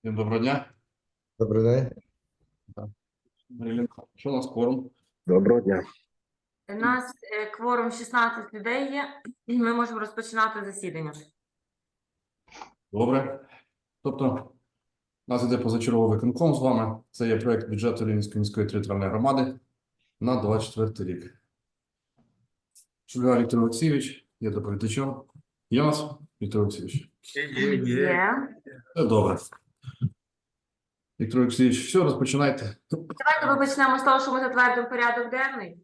Всім доброго дня. Добрий день. Марілін, Що у нас кворум? Доброго дня. У нас е, кворум 16 людей є, і ми можемо розпочинати засідання. Добре. Тобто, у нас іде позачерговий виконком з вами. Це є проект бюджету Рівненської міської територіальної громади на 24 рік. Шульга Віктор Олексійович, є доповідачем. Є у нас Віктор Олексійович? Є. Це добре. Віктор Олексійович, все, розпочинайте. Давайте ми почнемо з того, що ми затвердимо порядок денний.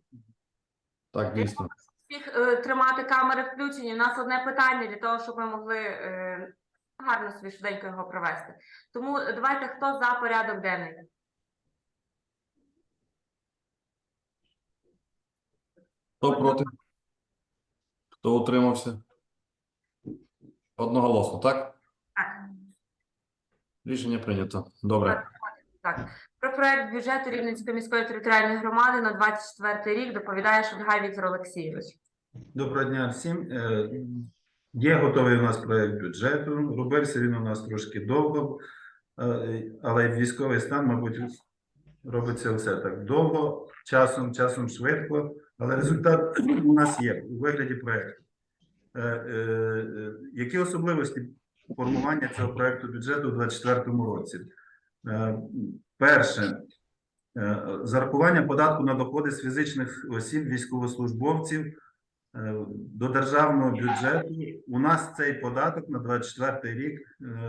Так, дійсно. Всіх е, тримати камери включені. У нас одне питання для того, щоб ми могли е, гарно собі швиденько його провести. Тому давайте хто за порядок денний? Хто проти? Хто утримався? Одноголосно, так? Так. Рішення прийнято. Добре. Так, про проект бюджету Рівненської міської територіальної громади на 24 рік доповідає Шульгай Віктор Олексійович. Доброго дня всім. Е, Є готовий у нас проект бюджету. Робився він у нас трошки довго, е, але військовий стан, мабуть, робиться все так довго, часом, часом швидко, але результат у нас є у вигляді проекту. Е, е, е, Які особливості формування цього проекту бюджету у 2024 році? Перше, зарахування податку на доходи з фізичних осіб військовослужбовців до державного бюджету. У нас цей податок на 24 рік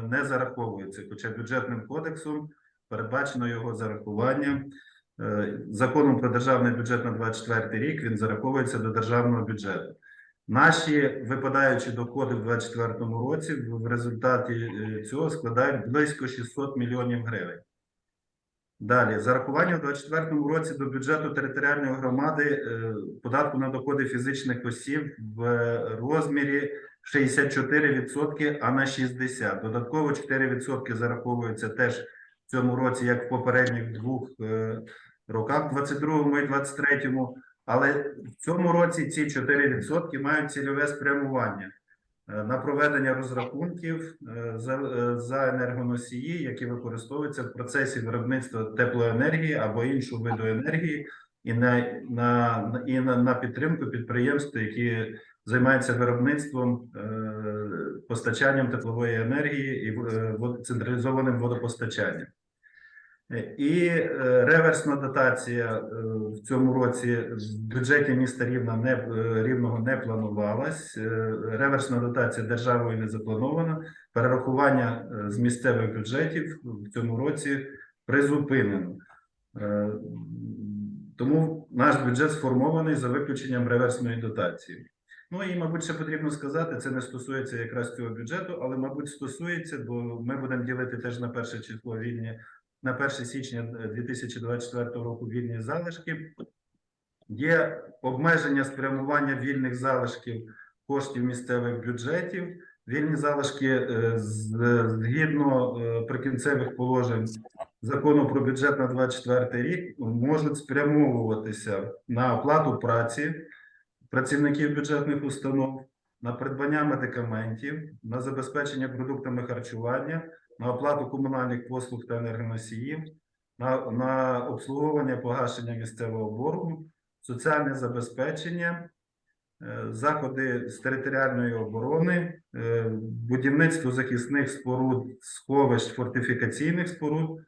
не зараховується, хоча бюджетним кодексом передбачено його зарахування. Законом про державний бюджет на 24 рік він зараховується до державного бюджету. Наші випадаючі доходи в 2024 році в результаті е, цього складають близько 600 мільйонів гривень. Далі, зарахування в 2024 році до бюджету територіальної громади е, податку на доходи фізичних осіб в розмірі 64%, а на 60%. Додатково 4% зараховуються теж в цьому році, як в попередніх двох е, роках, 22-му і 23-му. Але в цьому році ці 4% мають цільове спрямування е, на проведення розрахунків е, за, е, за енергоносії, які використовуються в процесі виробництва теплоенергії або іншого виду енергії, і на, на, і на, на підтримку підприємств, які займаються виробництвом, постачанням теплової енергії і централізованим водопостачанням. Е, І е, реверсна дотація е, в цьому році в бюджеті міста Рівна не рівного не планувалась. Реверсна дотація державою не запланована. Перерахування з місцевих бюджетів в цьому році призупинено. Тому наш бюджет сформований за виключенням реверсної дотації. Ну і, мабуть, ще потрібно сказати, це не стосується якраз цього бюджету, але, мабуть, стосується, бо ми будемо ділити теж на перше число вільні на 1 січня е, 2024 року вільні залишки. Є обмеження спрямування вільних залишків коштів місцевих бюджетів. Вільні залишки е, згідно е, прикінцевих положень закону про бюджет на 24 рік можуть спрямовуватися на оплату праці працівників бюджетних установ, на придбання медикаментів, на забезпечення продуктами харчування, на оплату комунальних послуг та енергоносіїв, на, на обслуговування погашення місцевого боргу, соціальне забезпечення, е, заходи з територіальної оборони, е, будівництво захисних споруд, сховищ фортифікаційних споруд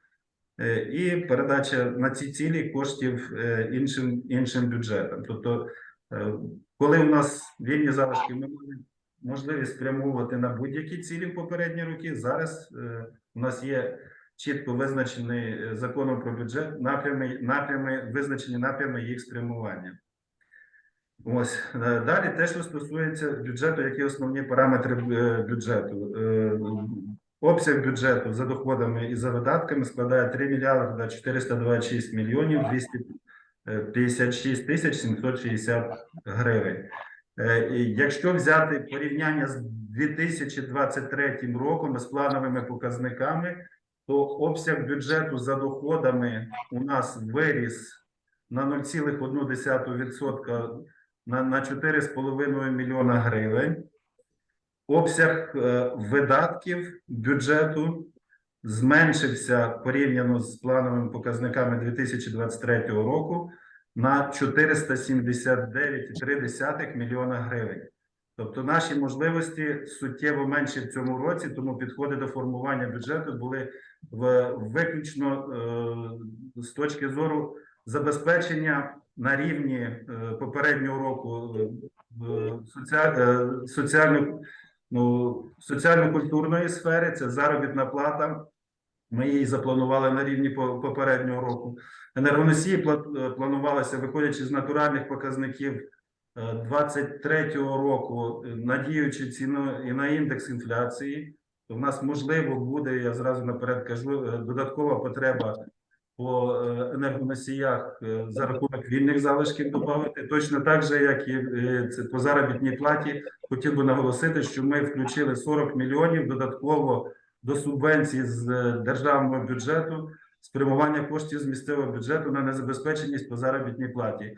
е, і передача на ці цілі коштів іншим, іншим бюджетам. Тобто, коли у нас вільні залишки, ми маємо можливість спрямовувати на будь-які цілі в попередні роки. Зараз е, у нас є чітко визначений е, законом про бюджет напрями, напрями, визначені напрями їх спрямування. Ось е, далі те, що стосується бюджету, які основні параметри е, бюджету. Обсяг бюджету за доходами і за видатками складає 3 мільярди 426 мільйонів 256 тисяч 760 гривень. Е, Якщо взяти порівняння з 2023 роком з плановими показниками, то обсяг бюджету за доходами у нас виріс на 0,1% на, на 4,5 мільйона гривень. Обсяг е, видатків бюджету зменшився порівняно з плановими показниками 2023 року на 479,3 мільйона гривень. Тобто наші можливості суттєво менші в цьому році, тому підходи до формування бюджету були в виключно е, з точки зору забезпечення на рівні е, попереднього року е, в соціаль, е, соціально, ну, соціально-культурної сфери, це заробітна плата. Ми її запланували на рівні по- попереднього року. Енергоносії пла- планувалися, виходячи з натуральних показників 23-го року, е, надіючи ціну і на індекс інфляції, то в нас можливо буде, я зразу наперед кажу, е, додаткова потреба по е, енергоносіях за рахунок вільних залишків додати. Точно так же, як і це по заробітній платі, хотів би наголосити, що ми включили 40 мільйонів додатково до субвенцій з е, державного бюджету, спрямування коштів з місцевого бюджету на незабезпеченість по заробітній платі.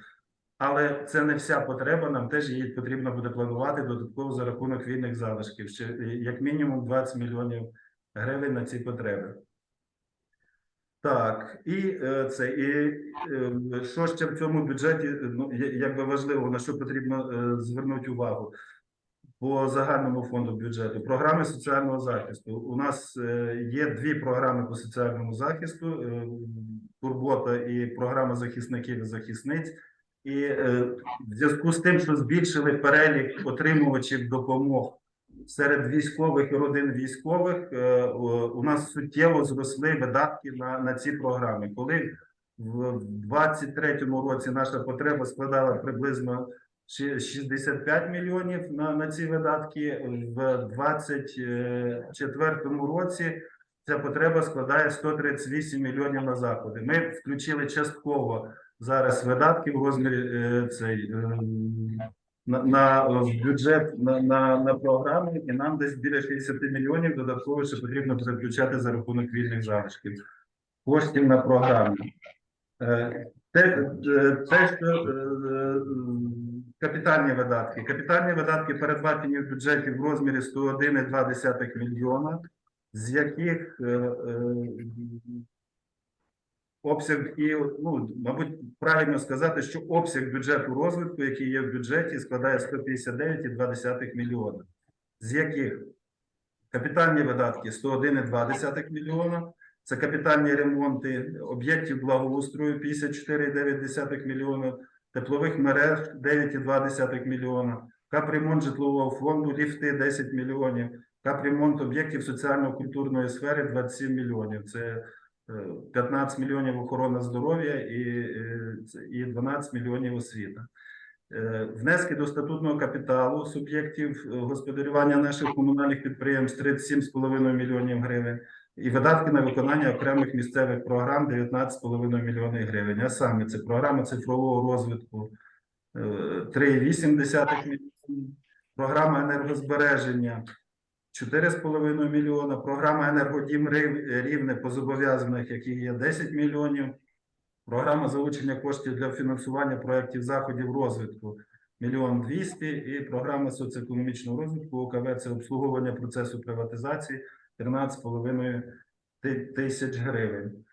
Але це не вся потреба. Нам теж її потрібно буде планувати додатково за рахунок вільних залишків. Ще е, як мінімум 20 мільйонів гривень на ці потреби. Так, і е, це і що ще в цьому бюджеті ну якби важливо на що потрібно звернути увагу по загальному фонду бюджету. Програми соціального захисту. У нас е, є дві програми по соціальному захисту: е, турбота і програма захисників і захисниць. І е, в зв'язку з тим, що збільшили перелік отримувачів допомог серед військових і родин військових, у нас суттєво зросли видатки на, на ці програми. Коли в 23-му році наша потреба складала приблизно 65 мільйонів на, на ці видатки, в 24-му році ця потреба складає 138 мільйонів на заходи. Ми включили частково зараз видатки в розмірі е, цей е, на, на бюджет на, на, на програми, і нам десь біля 60 мільйонів додатково ще потрібно переключати за рахунок вільних залишків коштів на програми. Е, Те, е, те, що е, капітальні видатки. Капітальні видатки передбачені в бюджеті в розмірі 101,2 мільйона, з яких обсяг і ну, мабуть, правильно сказати, що обсяг бюджету розвитку, який є в бюджеті, складає 159,2 мільйона, з яких капітальні видатки 101,2 мільйона. Це капітальні ремонти об'єктів благоустрою 54,9 мільйона, теплових мереж 9,2 мільйона, капремонт житлового фонду, ліфти 10 мільйонів, капремонт об'єктів соціально-культурної сфери 27 мільйонів. Це е, 15 мільйонів охорона здоров'я і, е, це- і 12 мільйонів освіта. Е, Внески до статутного капіталу суб'єктів е, господарювання наших комунальних підприємств 37,5 мільйонів гривень і видатки на виконання окремих місцевих програм 19,5 мільйонів гривень. А саме це програма цифрового розвитку е, 3,8 мільйонів, програма енергозбереження 4,5 мільйона, програма енергодім рівне по зобов'язаних, які є 10 мільйонів, програма залучення коштів для фінансування проєктів заходів розвитку мільйон 200 і програма соціоекономічного розвитку ОКВ це обслуговування процесу приватизації 13,5 ти- тисяч гривень.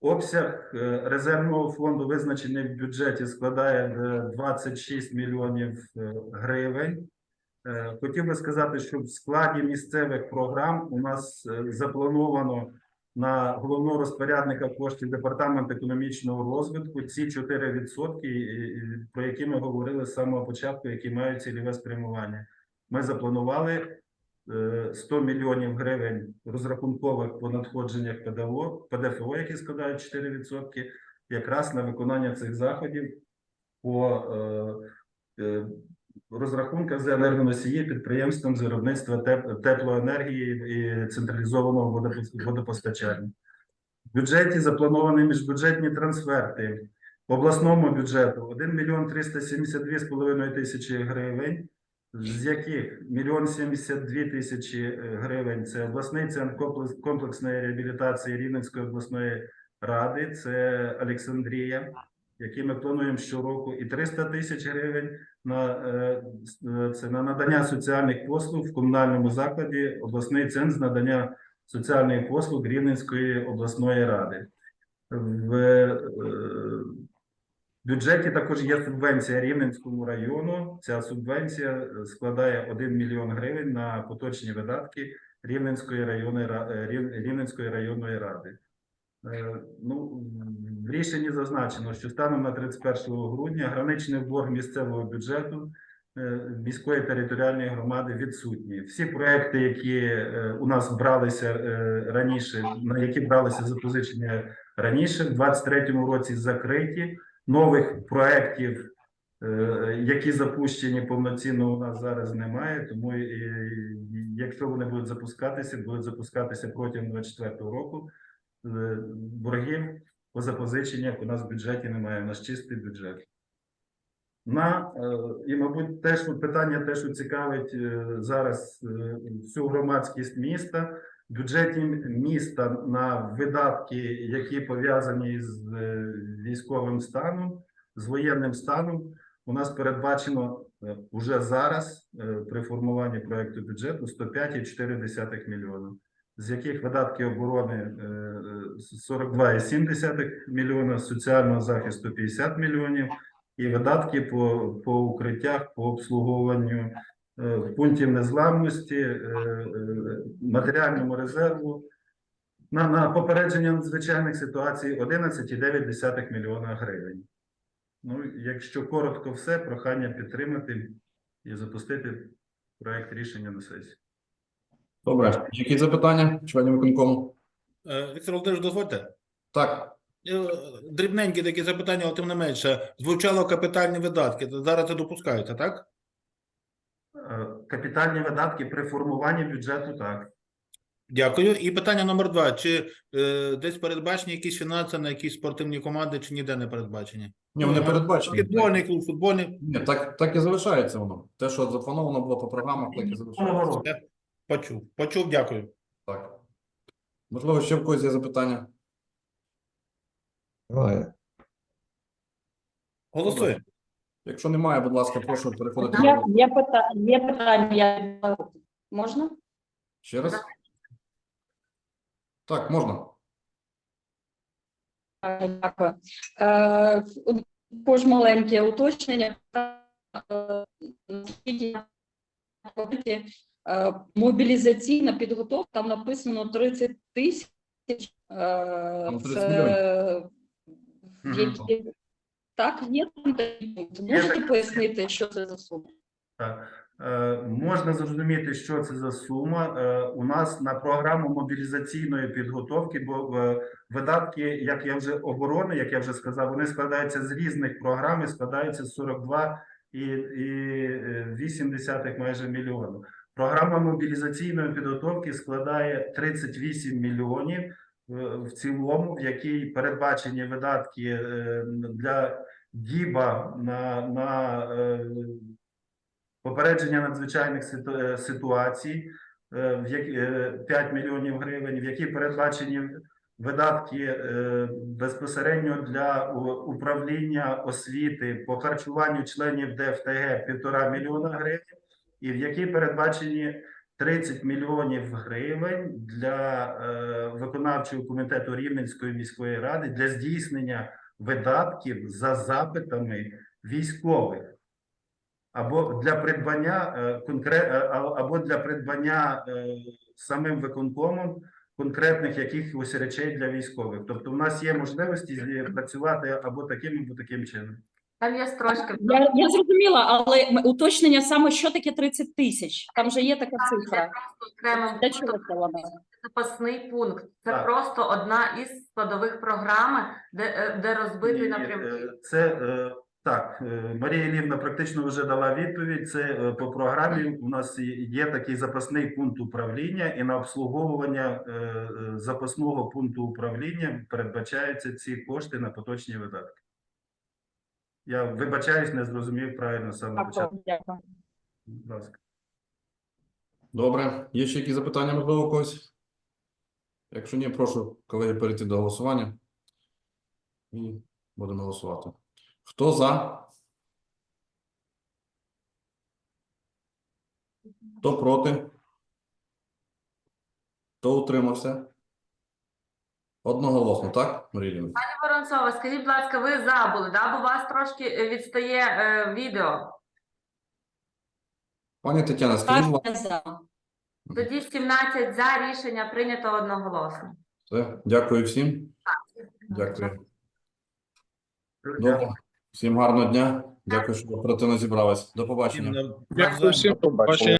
Обсяг е, резервного фонду, визначений в бюджеті, складає е, 26 мільйонів е, гривень. Е, Хотів би сказати, що в складі місцевих програм у нас е, заплановано на головного розпорядника коштів департамент економічного розвитку ці 4%, і- і- про які ми говорили з самого початку, які мають цільове спрямування. Ми запланували е, 100 мільйонів гривень розрахункових по надходженнях ПДО, ПДФО, які складають 4%, якраз на виконання цих заходів по е, е, розрахунках за енергоносії підприємствам з виробництва теплоенергії і централізованого водопостачання. В бюджеті заплановані міжбюджетні трансферти обласному бюджету 1 мільйон 372,5 тисячі гривень, з яких мільйон 72 тисячі е, гривень це обласний центр комплексної реабілітації Рівненської обласної ради, це Олександрія, які ми плануємо щороку, і 300 тисяч гривень на, е, е, це на надання соціальних послуг в комунальному закладі обласний центр з надання соціальних послуг Рівненської обласної ради. В е, бюджеті також є субвенція Рівненському району. Ця субвенція е, складає 1 мільйон гривень на поточні видатки Рівненської районної ра- е, Рів- Рівненської районної ради. Е, Ну, в рішенні зазначено, що станом на 31 грудня граничний борг місцевого бюджету міської територіальної громади відсутні. Всі проекти, які у нас бралися раніше, на які бралися запозичення раніше, в 23-му році закриті. Нових проєктів, е, які запущені повноцінно, у нас зараз немає. Тому е, якщо вони будуть запускатися, будуть запускатися протягом 24-го року. Е, Боргів по запозиченнях у нас в бюджеті немає, у нас чистий бюджет. На і, мабуть, теж питання те, що цікавить зараз всю громадськість міста. Бюджеті міста на видатки, які пов'язані з е, військовим станом, з воєнним станом, у нас передбачено е, уже зараз е, при формуванні проекту бюджету 105,4 мільйона, з яких видатки оборони е, е, 42,7 мільйона, соціального захисту 50 мільйонів, і видатки по, по укриттях, по обслуговуванню е, пунктів незламності, е, е, матеріальному резерву на, на попередження надзвичайних ситуацій 11,9 мільйона гривень. Ну, якщо коротко все, прохання підтримати і запустити проект рішення на сесію. Добре. Які запитання членів виконкому? Е, Віктор Володимирович, дозвольте. Так, Е, Дрібненькі такі запитання, але тим не менше. Звучало капітальні видатки. Зараз це допускається, так? Е, Капітальні видатки при формуванні бюджету так. Дякую. І питання номер два. Чи е, десь передбачені якісь фінанси на якісь спортивні команди, чи ніде не передбачені? ні, вони передбачені. Баскетбольний клуб, футбольний. Ні, так, так і залишається воно. Те, що заплановано було по програмах, так і залишається. Почув. Почув, дякую. Так. Можливо, ще в когось є запитання? Немає. Голосуємо. Якщо немає, будь ласка, прошу переходити Є, до є, питання, є питання, можна? ще раз. Так, можна. Е, Дякую. Е, Також маленьке уточнення. Е, е, Мобілізаційна підготовка, там написано 30 тисяч. е, 30 Це які- так, є. Можете пояснити, що це за сума? Так. Е, Можна зрозуміти, що це за сума. Е, У нас на програму мобілізаційної підготовки, бо е, видатки, як я вже оборони, як я вже сказав, вони складаються з різних програм і складаються з 42 і, і е, 8 десятих майже мільйона. Програма мобілізаційної підготовки складає 38 мільйонів в цілому, в якій передбачені видатки е, для ДІБа на, на е, попередження надзвичайних е, ситуацій е, в які- е, 5 мільйонів гривень, в які передбачені видатки е, безпосередньо для управління освіти по харчуванню членів ДФТГ 1,5 мільйона гривень, і в які передбачені 30 мільйонів гривень для е, виконавчого комітету Рівненської міської ради для здійснення видатків за запитами військових або для придбання е, конкрет е, або для придбання е, самим виконкомом конкретних якихось речей для військових. Тобто, в нас є можливості працювати або таким, або таким чином. Там є трошки Я, я зрозуміла, але м- уточнення саме, що таке 30 тисяч? Там же є така цифра. окремим Для чого це вона? запасний пункт. Це Так. просто одна із складових програми, де, е, де розбитий Ні, напрямки. е, Це е, так, е, Марія Ілівна практично вже дала відповідь. Це е, по програмі. У нас є- є такий запасний пункт управління, і на обслуговування е, е, запасного пункту управління передбачаються ці кошти на поточні видатки. Я вибачаюсь, не зрозумів правильно саме початку. Дякую. Будь ласка. Добре. Є ще якісь запитання, можливо, когось? Якщо ні, прошу колеги перейти до голосування. І будемо голосувати. Хто за? Хто проти? Хто утримався? Одноголосно, так, Марія Пані Воронцова, скажіть, будь ласка, ви забули, да? бо у вас трошки е, відстає е, відео. Пані Тетяна, скажіть, будь ласка, Тоді 17 за рішення прийнято одноголосно. все. Дякую всім. Дякую. Добре. Всім гарного дня. Дякую, що оперативно зібрались. До побачення. Дякую всім. навзаєм. Побачення.